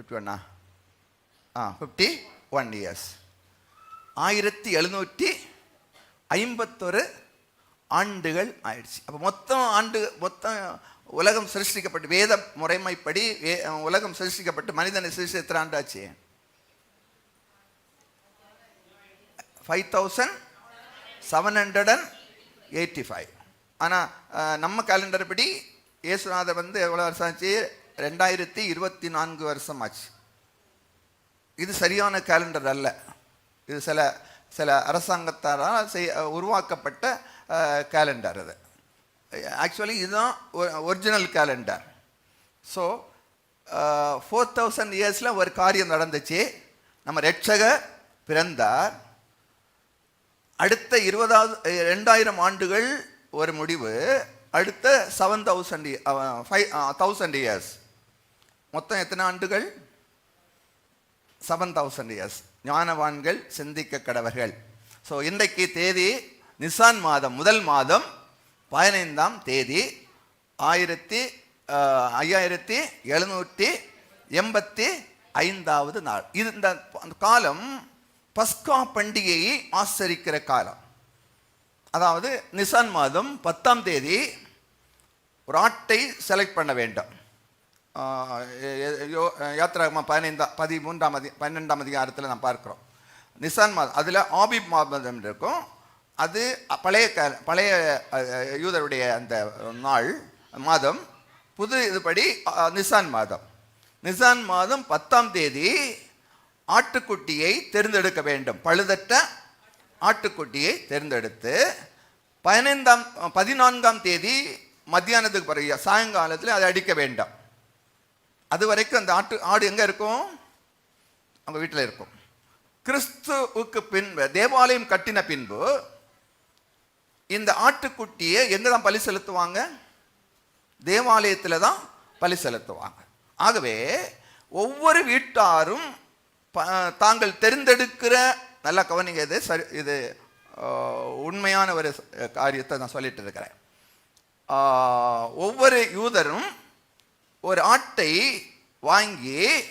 Fifty ஒன்னா ஆ fifty one years ஆயிரத்தி எழுநூற்றி ஐம்பத்தொரு ஆண்டுகள் ஆயிடுச்சு அப்போ மொத்தம் ஆண்டு மொத்தம் உலகம் சிருஷ்டிக்கப்பட்டு வேத முறைமைப்படி வே உலகம் சிருஷ்டிக்கப்பட்டு மனிதனை சிருஷ்டி எத்தனை ஆண்டு ஆச்சு five thousand seven hundred and eighty five ஆனால் நம்ம கேலண்டர் படி இயேசுநாதர் வந்து எவ்வளோ வருஷம் ஆச்சு ரெண்டாயிரத்தி இருபத்தி நான்கு வருஷம் ஆச்சு இது சரியான கேலண்டர் அல்ல. இது சில சில அரசாங்கத்தாரால் செய் உருவாக்கப்பட்ட கேலண்டர் அது. ஆக்சுவலி இதுதான் original calendar so four thousand இயர்ஸில் ஒரு காரியம் நடந்துச்சு. நம்ம ரட்சக பிறந்தார். அடுத்த இருபதாவது ரெண்டாயிரம் ஆண்டுகள் ஒரு முடிவு. அடுத்த seven thousand five thousand years மொத்தம் எத்தனை ஆண்டுகள்? செவன் தௌசண்ட் இயர்ஸ் ஞானவான்கள் சிந்திக்க கடவர்கள். ஸோ இன்றைக்கு தேதி நிசான் மாதம் முதல் மாதம் பதினைந்தாம் தேதி ஆயிரத்தி ஐயாயிரத்தி எழுநூற்றி எண்பத்தி ஐந்தாவது நாள். இது இந்த காலம் பஸ்கா பண்டிகையை ஆசரிக்கிற காலம். அதாவது நிசான் மாதம் பத்தாம் தேதி ஒரு ஆட்டை செலக்ட் பண்ண வேண்டும். யாத்திராகமா பதினைந்தாம் பதிமூன்றாம் அதி பன்னெண்டாம் அதிகாரத்தில் நாம் பார்க்குறோம். நிசான் மாதம் அதில் ஆபிப் மாதம் இருக்கும். அது பழைய க பழைய யூதருடைய அந்த நாள் மாதம். புது இதுபடி நிசான் மாதம். நிசான் மாதம் பத்தாம் தேதி ஆட்டுக்குட்டியை தேர்ந்தெடுக்க வேண்டும். பழுதற்ற ஆட்டுக்குட்டியை தேர்ந்தெடுத்து பதினைந்தாம் பதினான்காம் தேதி மத்தியானத்துக்கு பிறகு சாயங்காலத்தில் அதை அடிக்க வேண்டாம். அது வரைக்கும் அந்த ஆட்டு ஆடு எங்கே இருக்கும்? அவங்க வீட்டில் இருக்கும். கிறிஸ்துவுக்கு பின்பு தேவாலயம் கட்டின பின்பு இந்த ஆட்டுக்குட்டியை எங்கே தான் பலி செலுத்துவாங்க? தேவாலயத்தில் தான் பலி செலுத்துவாங்க. ஆகவே ஒவ்வொரு வீட்டாரும் ப- தாங்கள் தெரிந்தெடுக்கிற நல்லா கவனிங்க இது சரி இது உண்மையான ஒரு காரியத்தை நான் சொல்லிட்டு இருக்கிறேன். ஒவ்வொரு யூதரும் ஒரு ஆட்டை வாங்கி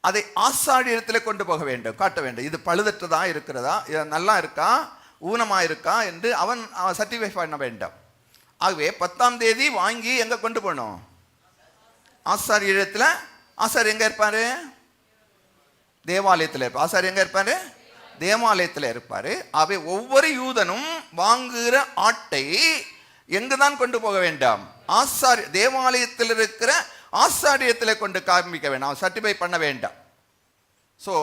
அதை ஆசாரியத்தில் கொண்டு போக வேண்டும் காட்ட வேண்டும். இது பழுதற்றதா இருக்கிறதா? இது நல்லா இருக்கா? ஊனமா இருக்கா? என்று அவன் அவன் சர்டிஃபை பண்ண வேண்டும். ஆகவே பத்தாம் தேதி வாங்கி எங்க கொண்டு போகணும்? ஆசாரிய இடத்துல. ஆசார் எங்க இருப்பார்? தேவாலயத்தில் இருப்பார் ஆசார் எங்க இருப்பார்? தேவாலயத்தில் இருப்பார். அவை ஒவ்வொரு யூதனும் வாங்குகிற ஆட்டை எங்கு தான் கொண்டு போக வேண்டாம்? ஆசாரி தேவாலயத்தில் இருக்கிற ஆசாரியத்தில் கொண்டு காமிக்க வேண்டாம். சர்டிஃபை பண்ண வேண்டாம். ஸோ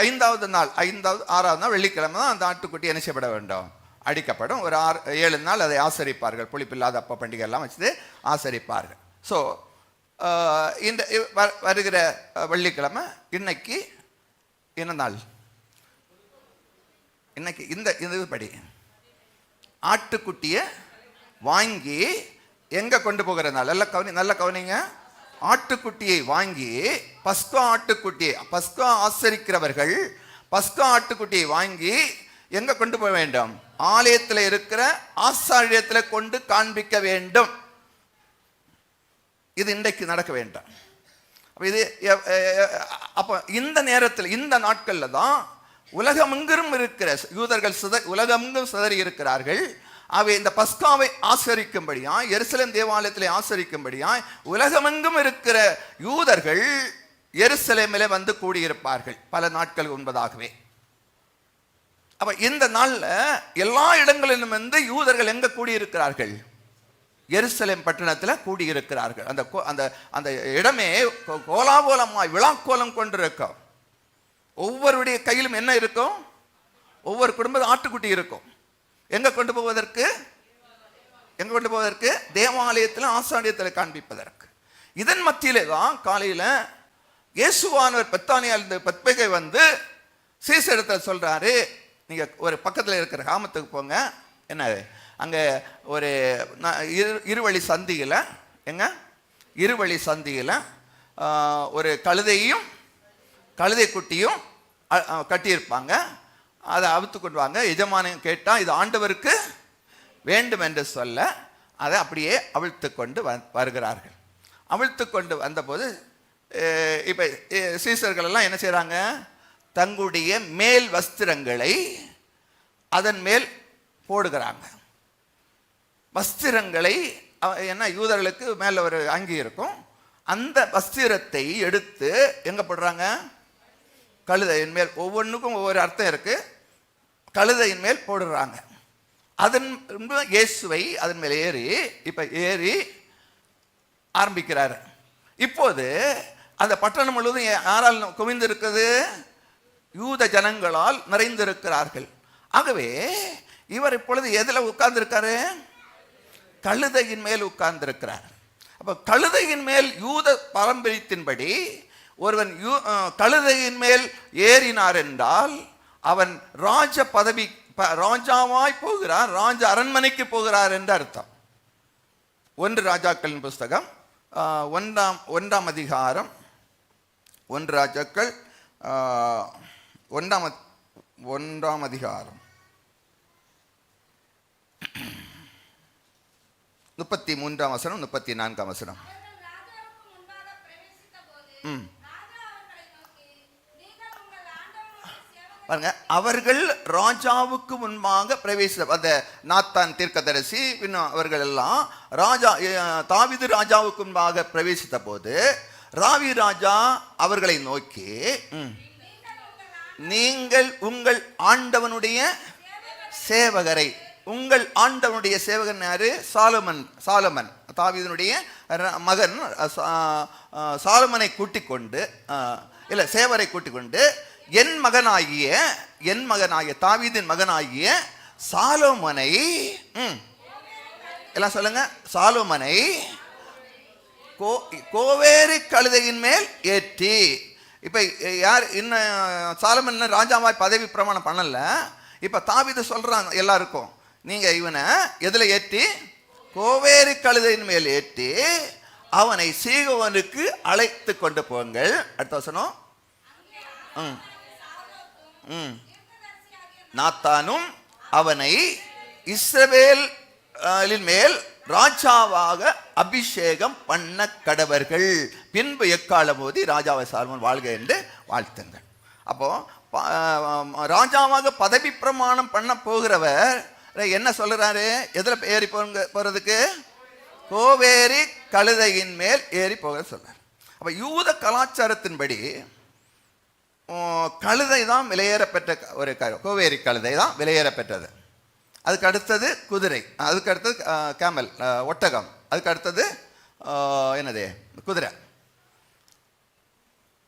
ஐந்தாவது நாள் ஐந்தாவது ஆறாவது நாள் வெள்ளிக்கிழமை தான் அந்த ஆட்டுக்குட்டி என்ன செய்யப்பட வேண்டும்? அடிக்கப்படும். ஒரு ஆறு ஏழு நாள் அதை ஆசரிப்பார்கள். புளிப்பில்லாத அப்ப பண்டிகை எல்லாம் வச்சு ஆசரிப்பார்கள் ஸோ இந்த வ- வருகிற வெள்ளிக்கிழமை இன்னைக்கு என்ன நாள்? இன்னைக்கு இந்த இது படி. ஆட்டுக்குட்டியை வாங்கி எங்க கொண்டு போகிற நாள் நல்ல கவனி நல்ல கவனிங்க. ஆட்டுக்குட்டியை வாங்கி பஸ்கா ஆட்டுக்குட்டியை பஸ்கா ஆசரிக்கிறவர்கள் பஸ்கா ஆட்டுக்குட்டியை வாங்கி எங்க கொண்டு போக வேண்டும்? ஆலயத்தில் இருக்கிற ஆசாரியத்தில் கொண்டு காண்பிக்க வேண்டும். இது இன்றைக்கு நடக்க வேண்டாம். இது அப்போ இந்த நேரத்தில் இந்த நாட்களில் தான் உலகமெங்கிலும் இருக்கிற யூதர்கள் சித உலகமெங்கும் சிதறி இருக்கிறார்கள். அவை இந்த பஸ்காவை ஆசரிக்கும்படியாய் எருசலேம் தேவாலயத்திலே ஆசரிக்கும்படியாய் உலகமெங்கும் இருக்கிற யூதர்கள் எருசலேமிலே வந்து கூடியிருப்பார்கள். பல நாட்கள் உண்பதாகவே அப்ப இந்த நாளில் எல்லா இடங்களிலும் வந்து யூதர்கள் எங்க கூடியிருக்கிறார்கள்? எருசலேம் பட்டணத்தில் கூடியிருக்கிறார்கள். அந்த கோ- அந்த அந்த இடமே கோ- கோலாகோலமாய் விழாக்கோலம் கொண்டிருக்கும். ஒவ்வொருடைய கையிலும் என்ன இருக்கும்? ஒவ்வொரு குடும்ப ஆட்டுக்குட்டி இருக்கும். எங்க கொண்டு போவதற்கு? எங்க கொண்டு போவதற்கு? தேவாலயத்தில் ஆசாரியத்தில் காண்பிப்பதற்கு. இதன் மத்தியிலே தான் காலையில் இயேசுவானவர் பெத்தானியால் இந்த பத்பகை வந்து சீசரிடத்தில் சொல்கிறாரு நீங்கள் ஒரு பக்கத்தில் இருக்கிற கிராமத்துக்கு போங்க. என்ன அங்கே ஒரு இரு- இருவழி சந்தியில் எங்க? இருவழி சந்தியில் ஒரு கழுதையும் கழுதை குட்டியும் கட்டியிருப்பாங்க. அதை அவுத்து கொண்டு வாங்க. எஜமான கேட்டால் இது ஆண்டவருக்கு வேண்டும் என்று சொல்ல. அதை அப்படியே அவிழ்த்து கொண்டு வந் வருகிறார்கள். அவிழ்த்து கொண்டு வந்தபோது இப்போ சீசர்கள் எல்லாம் என்ன செய்கிறாங்க தங்களுடைய மேல் வஸ்திரங்களை அதன் மேல் போடுகிறாங்க. வஸ்திரங்களை என்ன யூதர்களுக்கு மேலே ஒரு அங்கி இருக்கும். அந்த வஸ்திரத்தை எடுத்து எங்கே போடுறாங்க? கழுதையின் மேல் ஒவ்வொன்றுக்கும் ஒவ்வொரு அர்த்தம் இருக்கு. கழுதையின் மேல் போடுறாங்க. அதன் இயேசுவை அதன் மேல் ஏறி இப்போ ஏறி ஆரம்பிக்கிறாரு. இப்போது அந்த பட்டணம் முழுவதும் யாரால் குவிந்திருக்குது? யூத ஜனங்களால் நிறைந்திருக்கிறார்கள். ஆகவே இவர் இப்பொழுது எதில் உட்கார்ந்திருக்காரு? கழுதையின் மேல் உட்கார்ந்திருக்கிறார். அப்போ கழுதையின் மேல் யூத பாரம்பரியத்தின்படி ஒருவன் கழுதையின் மேல் ஏறினார் என்றால் அவன் ராஜ பதவி ராஜாவாய் போகிறார் ராஜ அரண்மனைக்கு போகிறார் என்று அர்த்தம். ஒன்று ராஜாக்களின் புஸ்தகம் ஒன்றாம் ஒன்றாம் அதிகாரம் ஒன்று ராஜாக்கள் ஒன்றாம் ஒன்றாம் அதிகாரம். முப்பத்தி மூன்றாம் வசனம் முப்பத்தி நான்காம் வசனம். ம். ராஜா அவர்களை நோக்கி, "நீங்கள் உங்கள் ஆண்டவனுடைய சேவகரை பாருங்க அவர்கள் ராஜாவுக்கு முன்பாக பிரவேச அந்த நாத்தான் தீர்க்கதரிசி இன்னும் அவர்கள் எல்லாம் ராஜா தாவிது ராஜாவுக்கு முன்பாக பிரவேசித்த போது ராவி ராஜா அவர்களை நோக்கி நீங்கள் உங்கள் ஆண்டவனுடைய சேவகரை உங்கள் ஆண்டவனுடைய சேவகன் யாரு? சாலமன் சாலமன் தாவிதனுடைய மகன் சா- சாலமனை கூட்டிக் கொண்டு இல்லை சேவரை கூட்டிக் கொண்டு என் மகனாகிய என் மகனாகிய தாவீதின் மகனாகிய சாலோமனை எல்லாம் சொல்லுங்க. சாலோமனை கோ கோவேறு கழுதையின் மேல் ஏற்றி. இப்போ யார் இன்னும் சாலமன் இன்னும் ராஜாவாய் பதவி பிரமாணம் பண்ணல. இப்போ தாவிதை சொல்கிறாங்க எல்லாருக்கும். நீங்கள் இவனை எதில் ஏற்றி? கோவேறு கழுதையின் மேல் ஏற்றி அவனை சீகவனுக்கு அழைத்து கொண்டு போங்கள். அடுத்த வசனம். ம். நாத்தானும் அவனை இஸ்ரவேலின் மேல் ராஜாவாக அபிஷேகம் பண்ண கடவர்கள். பின்பு எக்கால போதி ராஜாவை சால்மன் வாழ்க என்று வாழ்த்துங்கள். அப்போ ராஜாவாக பதவி பிரமாணம் பண்ண போகிறவர் என்ன சொல்கிறாரு எதில் ஏறி போங்க போகிறதுக்கு கோவேரி கழுதையின் மேல் ஏறி போக சொல்றார். அப்போ யூத கலாச்சாரத்தின்படி கழுதை தான் விலையேறப்பெற்ற பெற்ற ஒரு க கோவேரி கழுதை தான் விலையேறப்பெற்றது. அதுக்கு அடுத்தது குதிரை அதுக்கு அடுத்தது கேமல் ஒட்டகம். அதுக்கு அடுத்தது என்னது? குதிரை.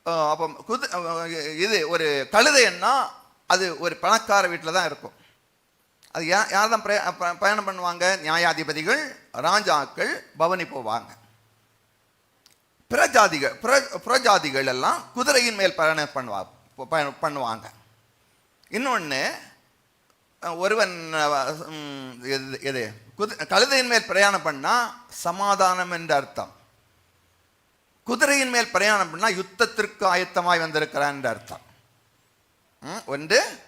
அப்போ குது இது ஒரு கழுதைன்னா அது ஒரு பணக்கார வீட்டில் தான் இருக்கும். அது யா யார் தான் பிரய- பயணம் பண்ணுவாங்க? நியாயாதிபதிகள் ராஜாக்கள் பவனி போவாங்க. பிரஜாதிகள் புற பிரஜாதிகள் எல்லாம் குதிரையின் மேல் பயணம் பண்ணுவா பண்ணுவாங்க. இன்னொன்று ஒருவன் எது எது குதி கழுதையின் மேல் பிரயாணம் பண்ணால் சமாதானம் என்று அர்த்தம். குதிரையின் மேல் பிரயாணம் பண்ணால் யுத்தத்திற்கு ஆயத்தமாய் வந்திருக்கிறான் அர்த்தம். ம், ஒன்று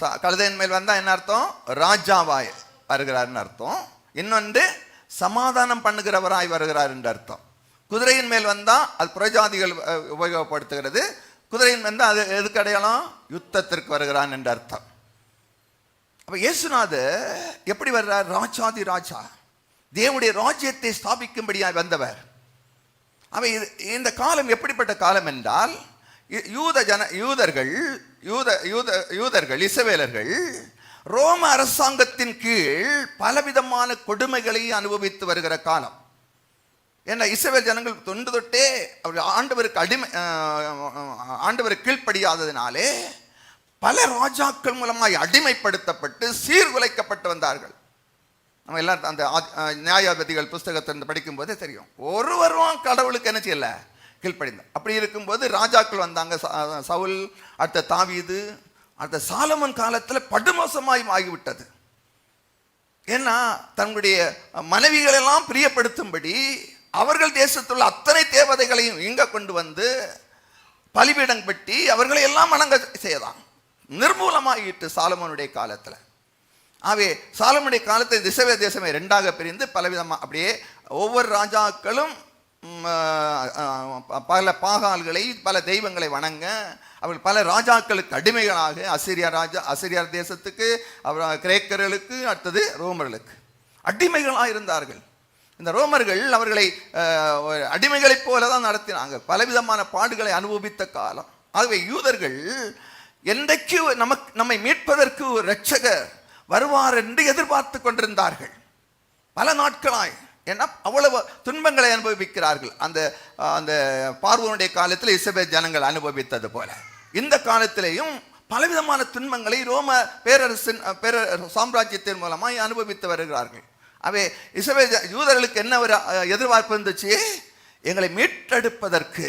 ச- கழுதையின் மேல் வந்தா என்ன அர்த்தம்? ராஜாவாய் வருகிறார்னு அர்த்தம். இன்னொன்று சமாதானம் பண்ணுகிறவராய் வருகிறார் என்று அர்த்தம். குதிரையின் மேல் வந்தால் அது புறஜாதிகள் உபயோகப்படுத்துகிறது. குதிரையின் வந்தால் அது எதுக்கு அடையாளம் யுத்தத்திற்கு வருகிறான் என்று அர்த்தம். அப்போ இயேசுநாதர் எப்படி வர்றார்? ராஜாதி ராஜா. தேவனுடைய ராஜ்யத்தை ஸ்தாபிக்கும்படியாய் வந்தவர். அவை இது இந்த காலம் எப்படிப்பட்ட காலம் என்றால் யூத ஜன யூதர்கள் யூத யூத யூதர்கள் இசவேலர்கள் ரோம அரசாங்கத்தின் கீழ் பலவிதமான கொடுமைகளை அனுபவித்து வருகிற காலம். ஏன்னா இஸ்ரவேல் ஜனங்கள் தொண்டு தொட்டே அவர் ஆண்டவருக்கு அடிமை ஆண்டவருக்கு கீழ்ப்படியாததினாலே பல ராஜாக்கள் மூலமாய் அடிமைப்படுத்தப்பட்டு சீர்குலைக்கப்பட்டு வந்தார்கள். நம்ம எல்லாம் அந்த நியாயாதிபதிகள் புஸ்தகத்தை இருந்து படிக்கும்போதே தெரியும். ஒருவரும் கடவுளுக்கு என்ன செய்யல? கீழ்ப்படிந்தார் அப்படி இருக்கும்போது ராஜாக்கள் வந்தாங்க. ச- சவுல் அடுத்த தாவீது அடுத்த சாலமன் காலத்தில் படுமோசமாய் ஆகிவிட்டது. ஏன்னா தன்னுடைய மனைவிகளெல்லாம் பிரியப்படுத்தும்படி அவர்கள் தேசத்துள்ள அத்தனை தேவதைகளையும் இங்க கொண்டு வந்து பலிபீடம் பெட்டி அவர்களை எல்லாம் வணங்க செய்தான். நிர்மூலமாகிட்டு சாலமோனுடைய காலத்தில். ஆகவே சாலமனுடைய காலத்தில் திசவே தேசமே ரெண்டாக பிரிந்து பலவிதமாக அப்படியே ஒவ்வொரு ராஜாக்களும் பல பாகால்களை பல தெய்வங்களை வணங்க அவர்கள் பல ராஜாக்களுக்கு அடிமைகளாக அசிரியா ராஜா அசிரியார் தேசத்துக்கு அப்புறம் கிரேக்கர்களுக்கு அடுத்தது ரோமர்களுக்கு அடிமைகளாக இருந்தார்கள் இந்த ரோமர்கள் அவர்களை அடிமைகளைப் போல தான் நடத்தினாங்க. பலவிதமான பாடுகளை அனுபவித்த காலம். ஆகவே யூதர்கள் என்றைக்கு நமக்கு நம்மை மீட்பதற்கு ஒரு ரட்சகர் வருவார் என்று எதிர்பார்த்து கொண்டிருந்தார்கள். பல நாட்களாய் ஏன்னா அவ்வளவு துன்பங்களை அனுபவிக்கிறார்கள். அந்த அந்த பார்வனுடைய காலத்தில் இசபே ஜனங்கள் அனுபவித்தது போல. இந்த காலத்திலேயும் பலவிதமான துன்பங்களை ரோம பேரரசின் பேர சாம்ராஜ்யத்தின் மூலமாய் அனுபவித்து வருகிறார்கள். அவை இசவே யூதர்களுக்கு என்ன ஒரு எதிர்பார்ப்பு இருந்துச்சு? எங்களை மீட்டெடுப்பதற்கு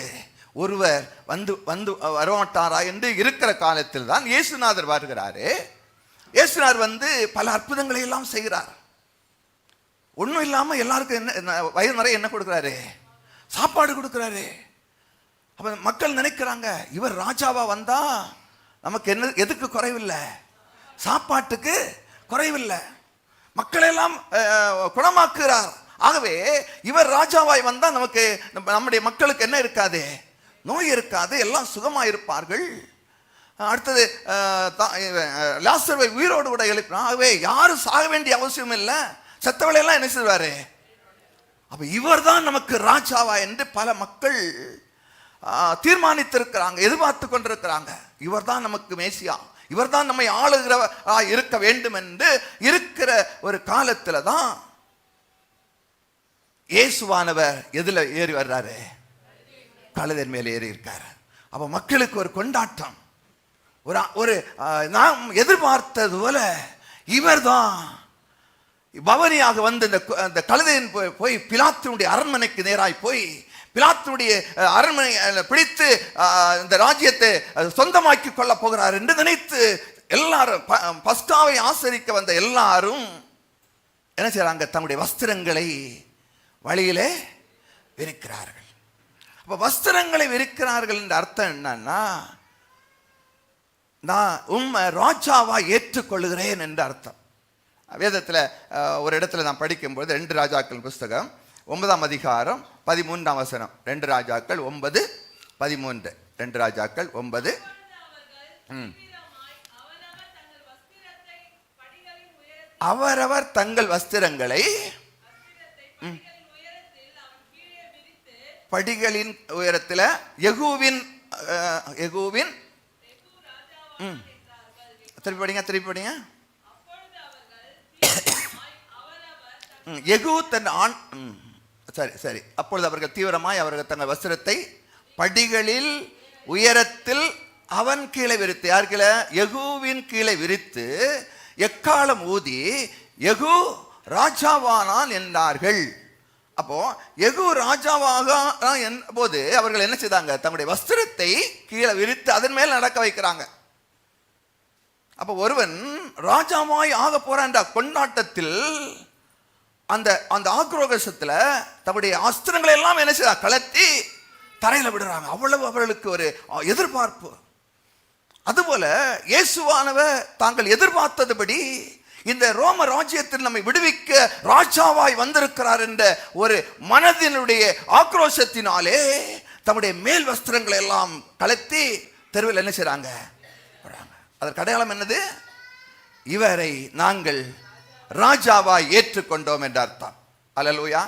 ஒருவர் வந்து வந்து வரமாட்டாரா என்று இருக்கிற காலத்தில் தான் இயேசுநாதர் வருகிறாரு. இயேசுநாதர் வந்து பல அற்புதங்களை எல்லாம் செய்கிறார். ஒன்றும் இல்லாமல் எல்லாருக்கும் என்ன என்ன வயிறு நிறைய என்ன கொடுக்குறாரு? சாப்பாடு கொடுக்குறாரு. அப்போ மக்கள் நினைக்கிறாங்க இவர் ராஜாவாக வந்தால் நமக்கு என்ன எதுக்கு குறைவில்லை? சாப்பாட்டுக்கு குறைவில்லை. மக்களெல்லாம் குணமாக்குகிறார். ஆகவே இவர் ராஜாவாய் வந்தால் நமக்கு நம்ம- நம்முடைய மக்களுக்கு என்ன இருக்காது? நோய் இருக்காது எல்லாம் சுகமாக இருப்பார்கள் அடுத்தது லாஸ்டர்வை தா- உயிரோடு கூட எழுப்பினா ஆகவே யாரும் சாக வேண்டிய அவசியம் இல்லை. செத்தவளை எல்லாம் என்ன அப்போ இவர் இவர்தான் நமக்கு ராஜாவா என்று பல மக்கள் தீர்மானித்திருக்கிறாங்க எதிர்பார்த்து கொண்டிருக்கிறாங்க. இவர்தான் நமக்கு மேசியா. இவர்தான் நம்மை ஆளுகிற இருக்க வேண்டும் என்று இருக்கிற ஒரு காலத்தில் தான் இயேசுவானவர் எதில் ஏறி வர்றாரு? கழுதன் மேலே ஏறி இருக்காரு. அப்போ மக்களுக்கு ஒரு கொண்டாட்டம். ஒரு ஒரு நாம் எதிர்பார்த்தது போல இவர்தான் பவனியாக வந்து இந்த கழுதையின் போய்- போய் பிலாத்தினுடைய அரண்மனைக்கு நேராய் போய் பிலாத்தினுடைய அரண்மனை பிடித்து இந்த ராஜ்யத்தை சொந்தமாக்கி கொள்ள போகிறார் என்று நினைத்து எல்லாரும் ப- பஸ்காவை ஆசரிக்க வந்த எல்லாரும் என்ன செய்கிறாங்க தம்முடைய வஸ்திரங்களை வழியிலே விரிக்கிறார்கள். அப்ப வஸ்திரங்களை விரிக்கிறார்கள் என்ற அர்த்தம் என்னன்னா நான் உண்மை ராஜாவா ஏற்றுக்கொள்கிறேன் என்று அர்த்தம். வேதத்தில் ஒரு இடத்துல நான் படிக்கும்போது ரெண்டு ராஜாக்கள் புஸ்தகம் ஒன்பதாம் அதிகாரம் பதிமூன்றாம் வசனம். ரெண்டு ராஜாக்கள் ஒன்பது பதிமூன்று. ரெண்டு ராஜாக்கள் ஒன்பது. ம். அவரவர் தங்கள் வஸ்திரங்களை படிகளின் உயரத்தில் எகுவின் எகுவின் திருப்பி படிங்க திருப்பி படிங்க. எகு தன் ஆண் சரி சரி. அப்பொழுது அவர்கள் தீவிரமாய் அவர்கள் தங்கள் வஸ்திரத்தை படிகளில் உயரத்தில் அவன் கீழே விரித்து யார் கீழே? எகுவின் கீழே விரித்து எக்காலம் ஊதி எகு ராஜாவானான் என்றார்கள். அப்போ எகு ராஜாவாக என் போது அவர்கள் என்ன செய்தாங்க? தன்னுடைய வஸ்திரத்தை கீழே விரித்து அதன் மேல் நடக்க வைக்கிறாங்க. அப்போ ஒருவன் ராஜாவாய் ஆக போறான்ற கொண்டாட்டத்தில் அந்த அந்த ஆக்ரோகசத்தில் தன்னுடைய அஸ்திரங்களை எல்லாம் என்ன செய்ய கலத்தி தரையில் விடுறாங்க. அவ்வளவு அவர்களுக்கு ஒரு எதிர்பார்ப்பு. அதுபோல இயேசுவானவர் தாங்கள் எதிர்பார்த்ததுபடி இந்த ரோம ராஜ்யத்தில் நம்மை விடுவிக்க ராஜாவாய் வந்திருக்கிறார் என்ற ஒரு மனதினுடைய ஆக்ரோஷத்தினாலே தம்முடைய மேல் வஸ்திரங்களை எல்லாம் கலத்தி தெருவில் என்ன செய்றாங்க? அதற்கு அடையாளம் என்னது? இவரை நாங்கள் ராஜாவாய் ஏற்றுக்கொண்டோம் என்று அர்த்தம் அலலூயா